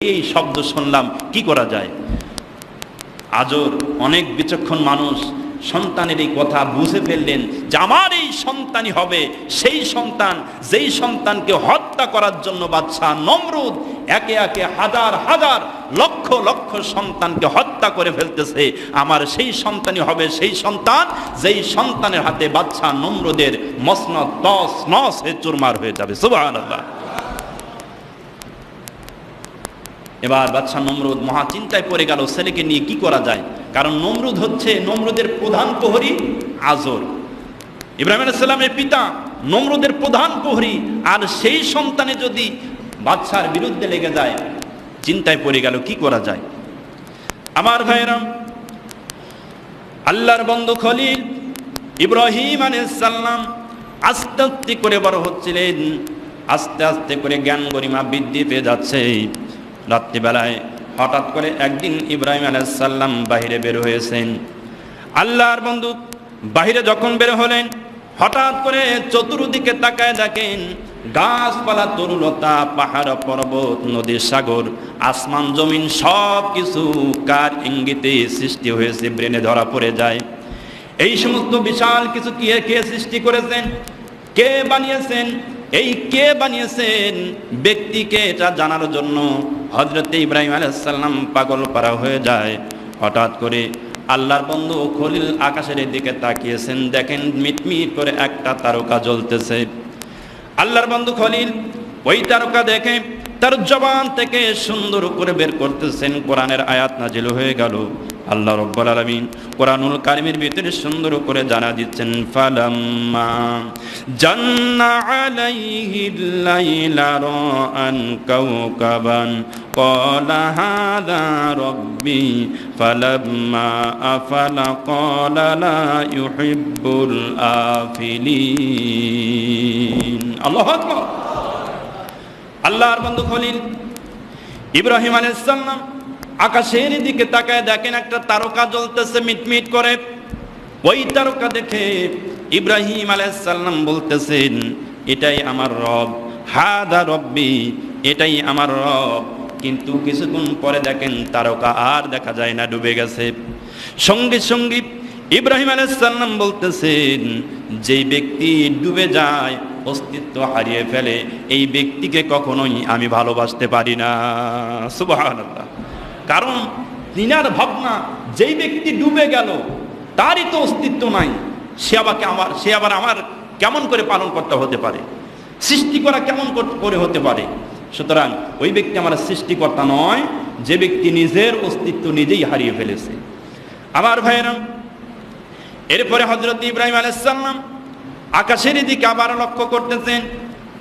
এই শব্দ শুনলাম, কি করা যায়? আজর অনেক বিচক্ষণ মানুষ সন্তানের এই কথা বুঝে ফেললেন যে আমার এই সন্তানই হবে। সেই সন্তান, যেই সন্তানকে হত্যা করার জন্য বাচ্চা নমরুদ একে একে হাজার হাজার, লক্ষ লক্ষ সন্তানকে হত্যা করে ফেলতেছে। আমার সেই সন্তানই হবে, সেই সন্তান, যেই সন্তানের হাতে বাচ্চা নমরুদের মসনদ দশ নস হয়ে চুরমার হয়ে যাবে। সুবহানাল্লাহ। এবার বাদশাহ নমরুদ মহা চিন্তায় পড়ে গেল, ছেলেকে নিয়ে কি করা যায়? কারণ নমরুদ হচ্ছে, নমরুদের প্রধান প্রহরী আজর। ইব্রাহিম আলাইসাল্লামের পিতা নমরুদের প্রধান প্রহরী, আর সেই সন্তানে যদি বাদশার বিরুদ্ধে লেগে যায়, চিন্তায় পড়ে গেল, কি করা যায়? আমার ভাইরাম আল্লাহর বন্ধু খলিল ইব্রাহিম আলাইসাল্লাম আস্তে আস্তে করে বড় হচ্ছিলেন, আস্তে আস্তে করে জ্ঞান গরিমা বৃদ্ধি পেয়ে যাচ্ছে। রাত্রিবেলায় হঠাৎ করে একদিন ইব্রাহিম আলাইসাল্লাম বাহিরে বের হয়েছেন। আল্লাহর বন্ধু বাহিরে যখন বের হলেন, হঠাৎ করে চতুর্দিকে তাকায় দেখেন গাছপালা তরুলতা পাহাড়, পর্বত, নদী, সাগর, আসমান, জমিন সব কিছু কার ইঙ্গিতে সৃষ্টি হয়েছে, ব্রেনে ধরা পড়ে যায়। এই সমস্ত বিশাল কিছু কে কে সৃষ্টি করেছেন? কে বানিয়েছেন? এই কে বানিয়েছেন? ব্যক্তিকে এটা জানার জন্য হজরত ইব্রাহিম আলাইসাল্লাম পাগল পারা হয়ে যায়। হঠাৎ করে আল্লাহর বন্ধু খলিল আকাশের দিকে তাকিয়েছেন। দেখেন মিটমিট করে একটা তারকা জ্বলতেছে। আল্লাহর বন্ধু খলিল ওই তারকা দেখে তার জবান থেকে সুন্দর করে বের করতেছেন। কোরআনের আয়াত নাজিল হয়ে গেল। আল্লাহ রব্বুল আলামিন কোরআনুল কারিমের ভিতরে সুন্দর করে জানা দিচ্ছেন ফালাম্মা জান্না আলাইহি লাইলা রাআন কাওকাবান قال هذا ربي فلما أفل قال لا يحب الآفلين الله أكبر আল্লাহর বন্ধু খলিল ইব্রাহিম আলাইসাল্লাম আকাশের দিকে তাকায় দেখেন একটা তারকা জ্বলতেছে, মিটমিট করে। ওই তারকা দেখে ইব্রাহিম আলাইসাল্লাম বলতেছেন, এটাই আমার রব, হাদা রব্বি, এটাই আমার রব। কিন্তু কিছুক্ষণ পরে দেখেন তারকা আর দেখা যায় না, ডুবে গেছে। সঙ্গে সঙ্গে ইব্রাহিম আলাইসাল্লাম বলতেছেন যেই ব্যক্তি ডুবে যায়, অস্তিত্ব হারিয়ে ফেলে, এই ব্যক্তিকে কখনোই আমি ভালোবাসতে পারি না। সুবাহ কারণ তিনার ভাবনা, যেই ব্যক্তি ডুবে গেল, তারই তো অস্তিত্ব নাই। সে আবারকে আমার, সে আবার আমার কেমন করে পালন করতে হতে পারে? সৃষ্টি করা কেমন করে হতে পারে? সুতরাং ওই ব্যক্তি আমার সৃষ্টিকর্তা নয়, যে ব্যক্তি নিজের অস্তিত্ব নিজেই হারিয়ে ফেলেছে। আমার ভাইয়েরা, এরপরে হজরত ইব্রাহিম আলাইসাল্লাম আকাশের দিকে আবার লক্ষ্য করতেছেন।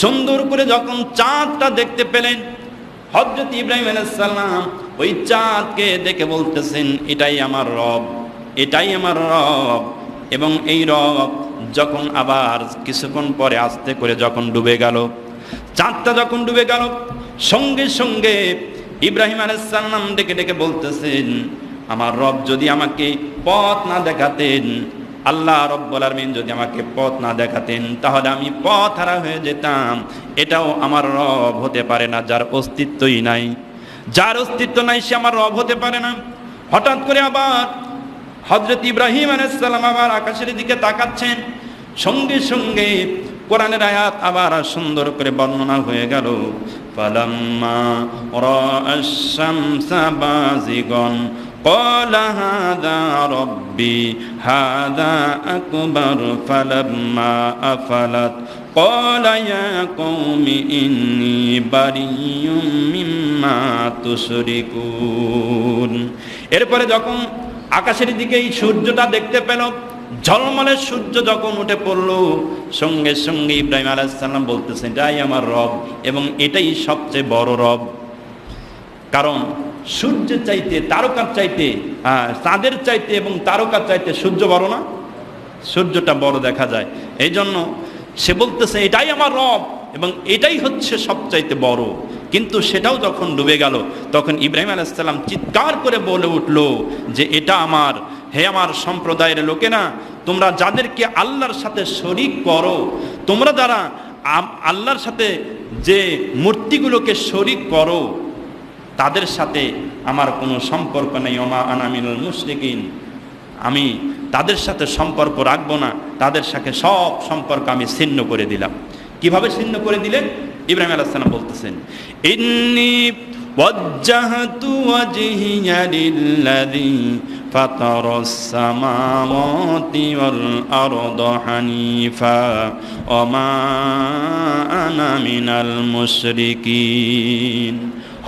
সুন্দর করে যখন চাঁদটা দেখতে পেলেন হজরত ইব্রাহিম আলাইসাল্লাম ওই চাঁদকে দেখে বলতেছেন, এটাই আমার রব, এটাই আমার রব। এবং এই রব যখন আবার কিছুক্ষণ পরে আস্তে করে যখন ডুবে গেল, চাঁদটা যখন ডুবে গেল, সঙ্গে সঙ্গে ইব্রাহিম আলাইসাল্লাম ডেকে ডেকে বলতেছেন, আমার রব যদি আমাকে পথ না দেখাতেন আল্লাহ রব্বুল আলমিন যদি আমাকে পথ না দেখাতেন, তাহলে আমি পথ হারা হয়ে যেতাম। এটাও আমার রব হতে পারে না, যার অস্তিত্বই নাই। যার অস্তিত্ব নাই, সে আমার রব হতে পারে না। হঠাৎ করে আবার হজরত ইব্রাহিম আলাইসাল্লাম আবার আকাশের দিকে তাকাচ্ছেন। সঙ্গে সঙ্গে কোরআনের আয়াত আবার সুন্দর করে বর্ণনা হয়ে গেল। ফালাম্মা রাআশ-শামসা বাজিগন قال هذا ربي هذا أكبر فلما أفلت قال يا قوم إني بريء مما تشركون এরপরে যখন আকাশের দিকে এই সূর্যটা দেখতে পেল ঝলমলের সূর্য যখন উঠে পড়ল সঙ্গে সঙ্গে ইব্রাহিম আলাইসাল্লাম বলতেছেন এটাই আমার রব এবং এটাই সবচেয়ে বড় রব কারণ সূর্যের চাইতে তারকার চাইতে আহ, চাঁদের চাইতে এবং তারকার চাইতে সূর্য বড় না? সূর্যটা বড় দেখা যায়। এই জন্য সে বলতেছে এটাই আমার রব এবং এটাই হচ্ছে সবচাইতে বড়। কিন্তু সেটাও যখন ডুবে গেল তখন ইব্রাহিম আলাইসাল্লাম চিৎকার করে বলে উঠল যে এটা আমার হে আমার সম্প্রদায়ের লোকেরা তোমরা যাদেরকে আল্লাহর সাথে শরিক করো তোমরা যারা আল্লাহর সাথে যে মূর্তিগুলোকে শরিক করো তাদের সাথে আমার কোনো সম্পর্ক নেই। ওমা আনামিনুল মুশরিকিন। আমি তাদের সাথে সম্পর্ক রাখব না। তাদের সাথে সব সম্পর্ক আমি ছিন্ন করে দিলাম। কীভাবে ছিন্ন করে দিলেন? ইব্রাহিম আলাইসালাম বলতেছেন, ইন্নি মা আনা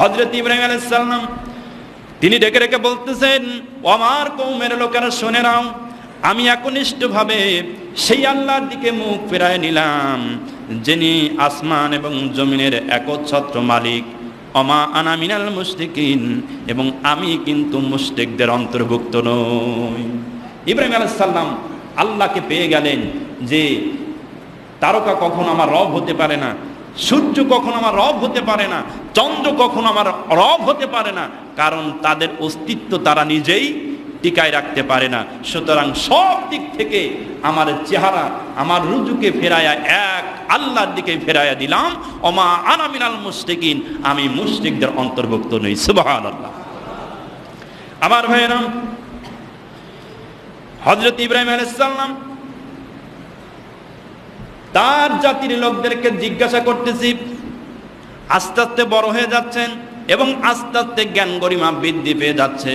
হযরত ইব্রাহিম আলাইহিস সালাম, তিনি ডেকে ডেকে বলতেছেন আমার কৌমের লোকেরা, শুনে নাও, আমি একনিষ্ঠভাবে সেই আল্লাহর দিকে মুখ ফেরায় নিলাম, যিনি আসমান এবং জমিনের একচ্ছত্র মালিক। অমা আনা মিনাল মুশরিকিন, এবং আমি কিন্তু মুশরিকদের অন্তর্ভুক্ত নই। ইব্রাহিম আলাইহিস সালাম আল্লাহকে পেয়ে গেলেন যে, তারকা কখনো আমার রব হতে পারে না। সূর্য কখনো আমার রব হতে পারে না, চন্দ্র কখনো আমার রব হতে পারে না, কারণ তাদের অস্তিত্ব তারা নিজেই টিকায় রাখতে পারে না। সুতরাং সব দিক থেকে আমার চেহারা, আমার রুজুকে ফেরায়া এক, আল্লাহর দিকে ফেরায়া দিলাম। অমা আনামিনাল মুশরিকিন, আমি মুশরিকদের অন্তর্ভুক্ত নই। সুবহানাল্লাহ। আমার ভাইয়েরাম হযরত ইব্রাহিম আলাইহিস সালাম তার জাতির লোকদেরকে জিজ্ঞাসা করতেছি, আস্তে আস্তে বড় হয়ে যাচ্ছেন এবং আস্তে আস্তে জ্ঞান গরিমা বৃদ্ধি পেয়ে যাচ্ছে।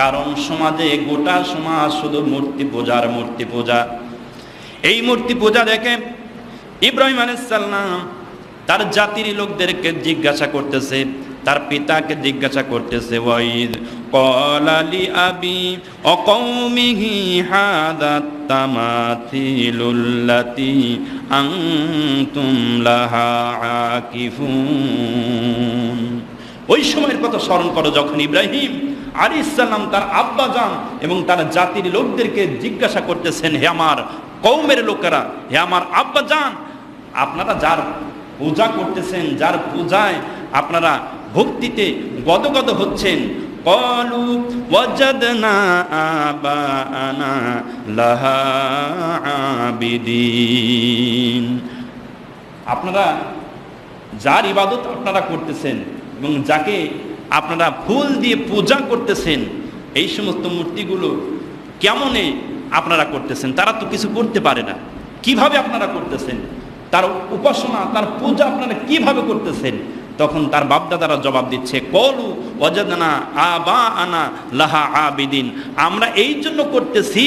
কারণ সমাজে গোটা সমাজ শুধু মূর্তি পূজার মূর্তি পূজা। এই মূর্তি পূজা দেখে ইব্রাহিম আলাইসাল্লাম তার জাতির লোকদেরকে জিজ্ঞাসা করতেছে তার পিতাকে জিজ্ঞাসা করতেছে, ওয়াইদ কলালি আবি অকৌমিহি হাদাত তামাথিলুল্লাতি আকিফুন। ওই সময়ের কথা স্মরণ করো, যখন ইব্রাহিম আলী ইসাল্লাম তার আব্বা যান এবং তার জাতির লোকদেরকে জিজ্ঞাসা করতেছেন, হে আমার কৌমের লোকেরা, হে আমার আব্বা যান, আপনারা যার পূজা করতেছেন, যার পূজায় আপনারা ভক্তিতে গদগদ হচ্ছেন। কলু ওয়াজাদনা আবানা লাহা আপনারা যার ইবাদত আপনারা করতেছেন এবং যাকে আপনারা ফুল দিয়ে পূজা করতেছেন, এই সমস্ত মূর্তিগুলো কেমনে আপনারা করতেছেন? তারা তো কিছু করতে পারে না। কীভাবে আপনারা করতেছেন? তার উপাসনা, তার পূজা আপনারা কীভাবে করতেছেন? তখন তার বাপদাদারা জবাব দিচ্ছে, কলু অজাদানা আবা আনা লাহা আবিদিন। আমরা এই জন্য করতেছি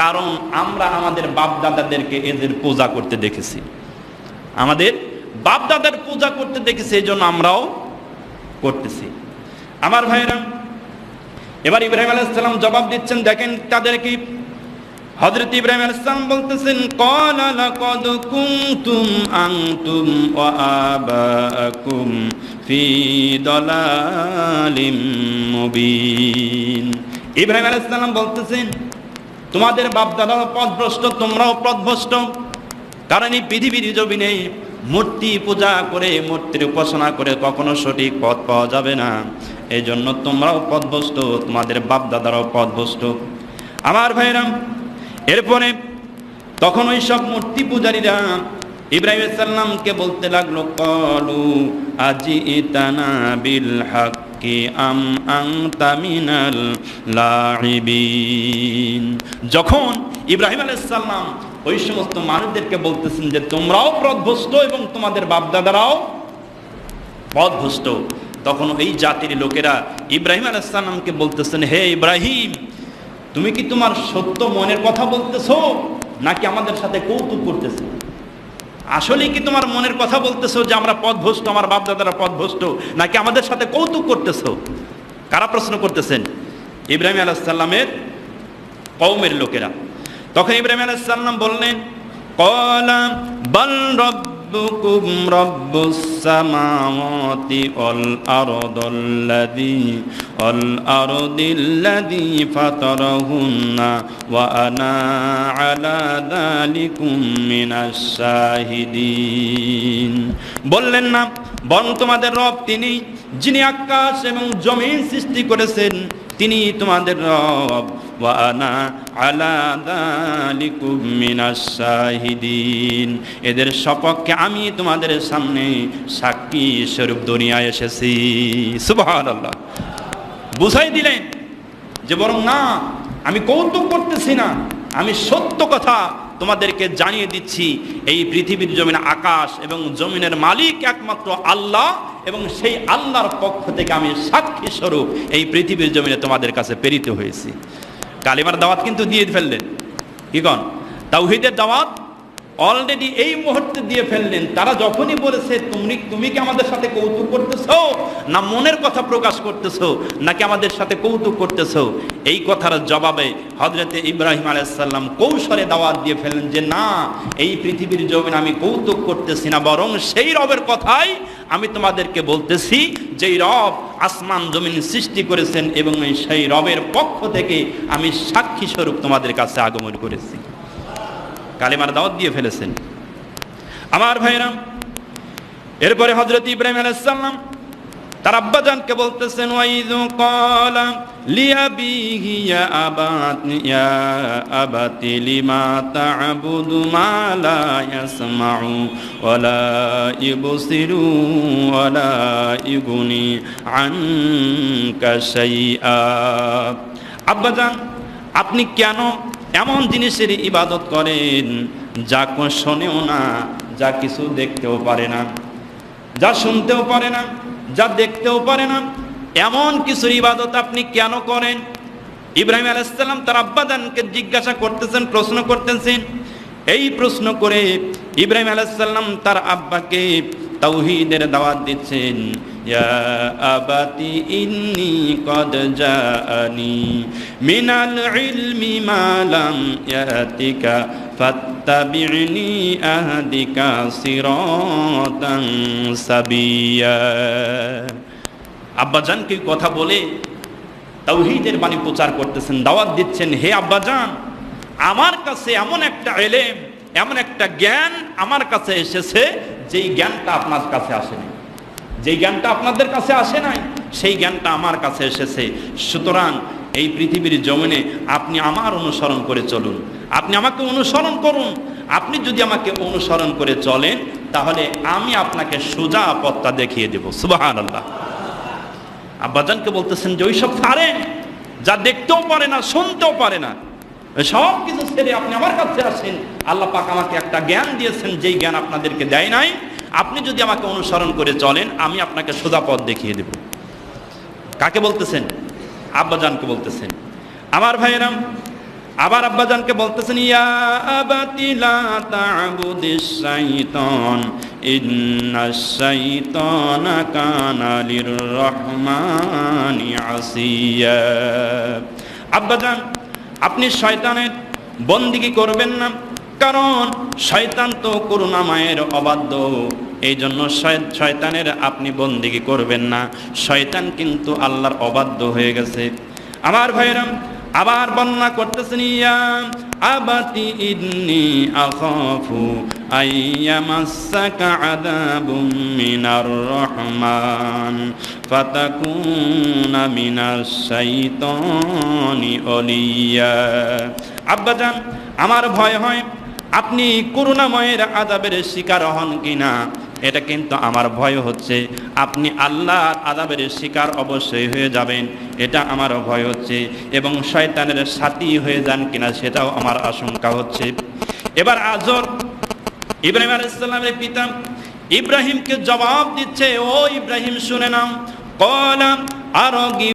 কারণ আমরা আমাদের বাপদাদাদেরকে এদের পূজা করতে দেখেছি। আমাদের বাপদাদার পূজা করতে দেখেছি, এই জন্য আমরাও করতেছি। আমার ভাইরা এবার ইব্রাহিম আলাইসালাম জবাব দিচ্ছেন, দেখেন তাদেরকে হযরত ইব্রাহিম আলাইহিস সালাম বলতেছেন ক্বালা লাকাদ কুনতুম আনতুম ওয়া আবাকুম ফি দালালিম মুবিন। ইব্রাহিম আলাইহিস সালাম বলতেছেন, তোমাদের বাপ দাদাও পথভ্রষ্ট, তোমরাও পথভ্রষ্ট। কারণ এই পৃথিবীর জমিনে মূর্তি পূজা করে, মূর্তির উপাসনা করে কখনো সঠিক পথ পাওয়া যাবে না। এই জন্য তোমরাও পথভ্রষ্ট, তোমাদের বাপ দাদারাও পথভ্রষ্ট। আমার ভাইরাম এরপরে তখন ওই সব মূর্তি পূজারীরা ইব্রাহিম সাল্লামকে বলতে লাগল, কলু আজি ইতানা বিল হাক্কি আম আংতা মিনাল লাইবিন যখন ইব্রাহিম আলাইহিস সালাম ওই সমস্ত মানুষদেরকে বলতেছেন যে, তোমরাও পথভ্রষ্ট এবং তোমাদের বাপদাদারাও পথভ্রষ্ট। তখন এই জাতির লোকেরা ইব্রাহিম আলাইসাল্লামকে বলতেছেন, হে ইব্রাহিম তুমি কি তোমার সত্য মনের কথা বলতেছো? নাকি আমাদের সাথে কৌতুক করতেছো? আসলে কি তোমার মনের কথা বলতেছো যে আমরা পথভ্রষ্ট, আমার বাপদাদারা পথভ্রষ্ট? নাকি আমাদের সাথে কৌতুক করতেছো? কারা প্রশ্ন করতেছেন? ইব্রাহিম আলাইসাল্লামের কৌমের লোকেরা। তখন ইব্রাহিম আলাইসাল্লাম বললেন কলা বল ربكم رب السماوات والأرض الذي والأرض الذي فطرهن وأنا على ذلكم من الشاهدين বললেন না বরং তোমাদের রব তিনি যিনি আকাশ এবং জমিন সৃষ্টি করেছেন তিনি তোমাদের রব ওয়ানা আলা মিনাশ শাহিদিন এদের সপক্ষে আমি তোমাদের সামনে সাক্ষী স্বরূপ দুনিয়ায় এসেছি। সুবহানাল্লাহ। বুঝাই দিলেন যে বরং না, আমি কৌতুক করতেছি না, আমি সত্য কথা তোমাদেরকে জানিয়ে দিচ্ছি। এই পৃথিবীর জমিন আকাশ এবং জমিনের মালিক একমাত্র আল্লাহ এবং সেই আল্লাহর পক্ষ থেকে আমি সাক্ষী স্বরূপ এই পৃথিবীর জমিনে তোমাদের কাছে প্রেরিত হয়েছি। কালিমার দাওয়াত কিন্তু দিয়ে ফেললেন। কি কন? তাওহিদের দাওয়াত অলরেডি এই মুহূর্তে দিয়ে ফেললেন। তারা যখনই বলেছে, তুমি তুমি কি আমাদের সাথে কৌতুক করতেছো? না মনের কথা প্রকাশ করতেছো? নাকি আমাদের সাথে কৌতুক করতেছো? এই কথার জবাবে হজরতে ইব্রাহিম আলাইসাল্লাম কৌশলে দাওয়াত দিয়ে ফেললেন যে, না, এই পৃথিবীর জমিন আমি কৌতুক করতেছি না, বরং সেই রবের কথাই আমি তোমাদেরকে বলতেছি, যেই রব আসমান জমিন সৃষ্টি করেছেন এবং সেই রবের পক্ষ থেকে আমি সাক্ষী স্বরূপ তোমাদের কাছে আগমন করেছি। কালেমার দাওয়াত দিয়ে ফেলেছেন। আমার ভাইরাম এরপরে হজরত ইব্রাহিম আলাইসাল্লাম তার আব্বাজানকে বলতেছেন ওয়াইদু ক্বালা লিয়াবিহি ইয়া আবাতি ইয়া আবাতি লিমা তা'বুদু মা লা ইয়াসমাউ ওয়ালা ইবসিরু ওয়ালা ইগুনি আনকা শাইআ। আব্বাজান, আপনি কেন এমন জিনিসের ইবাদত করেন যা শোনেও না, যা কিছু দেখতেও পারে না, যা শুনতেও পারে না? যা দেখতেও পারে না। এমন কিছুর ইবাদত আপনি কেন করেন? ইব্রাহিম আলাইসাল্লাম তার আব্বাদানকে জিজ্ঞাসা করতেছেন, প্রশ্ন করতেছেন। এই প্রশ্ন করে ইব্রাহিম আলাইসাল্লাম তার আব্বাকে তাওহীদের দাওয়াত দিচ্ছেন, ইয়া আবাতি ইন্নি কদ মিনাল ইলমি ইয়াতিকা ফাত্তাবি'নি আহদিকা সিরাতান সাবিয়া। আব্বাজানকে কথা বলে তাওহীদের বাণী প্রচার করতেছেন, দাওয়াত দিচ্ছেন, হে আব্বাজান, আমার কাছে এমন একটা এলেম, এমন একটা জ্ঞান আমার কাছে এসেছে, যেই জ্ঞানটা আপনার কাছে আসেনি। যেই জ্ঞানটা আপনাদের কাছে আসে নাই, সেই জ্ঞানটা আমার কাছে এসেছে। সুতরাং এই পৃথিবীর জমিনে আপনি আমার অনুসরণ করে চলুন। আপনি আমাকে অনুসরণ করুন। আপনি যদি আমাকে অনুসরণ করে চলেন, তাহলে আমি আপনাকে সোজা পথটা দেখিয়ে দেব। সুবাহান আল্লাহ আব্বাজানকে বলতেছেন যে, ওইসব ছাড়েন যা দেখতেও পারে না, শুনতেও পারে না। সব কিছু ছেড়ে আপনি আমার কাছে আসেন। আল্লাহ পাক আমাকে একটা জ্ঞান দিয়েছেন, যেই জ্ঞান আপনাদেরকে দেয় নাই। আপনি যদি আমাকে অনুসরণ করে চলেন, আমি আপনাকে সোজা পথ দেখিয়ে দেব। কাকে বলতেছেন? আব্বাজানকে বলতেছেন। আমার ভাইয়েরাম আবার আব্বাজানকে বলতেছেন, ইয়া আবাতি তা'বুদিস শাইতান লির-রহমানি আসিয়া। আব্বাজান, আপনি শয়তানের বন্দিগি করবেন না, কারণ শয়তান তো করুণাময়ের অবাধ্য। এই জন্য শয়- শয়তানের আপনি বন্দিগি করবেন না। শয়তান কিন্তু আল্লাহর অবাধ্য হয়ে গেছে। আমার ভাইরাম আবার বর্ণনা করতেছেন, ইয়া আবাতি ইন্নি আখাফু আইয়ামাসাকা আযাবুম মিনার রহমান, ফাতাকুনা মিনাশ শাইতানি অলিয়া। আব্বাজান আমার ভয় হয়, আপনি করুণাময়ের আদাবের শিকার হন কিনা? এটা কিন্তু আমার ভয় হচ্ছে। আপনি আল্লাহর আদাবের শিকার অবশ্যই হয়ে যাবেন। এটা আমার ভয় হচ্ছে এবং শয়তানের সাথী হয়ে যান কিনা সেটাও আমার আশঙ্কা হচ্ছে। এবার আজর, ইব্রাহিম আলাইসাল্লামের পিতা ইব্রাহিমকে জবাব দিচ্ছে, ও ইব্রাহিম, শুনে নাম কলাম আরও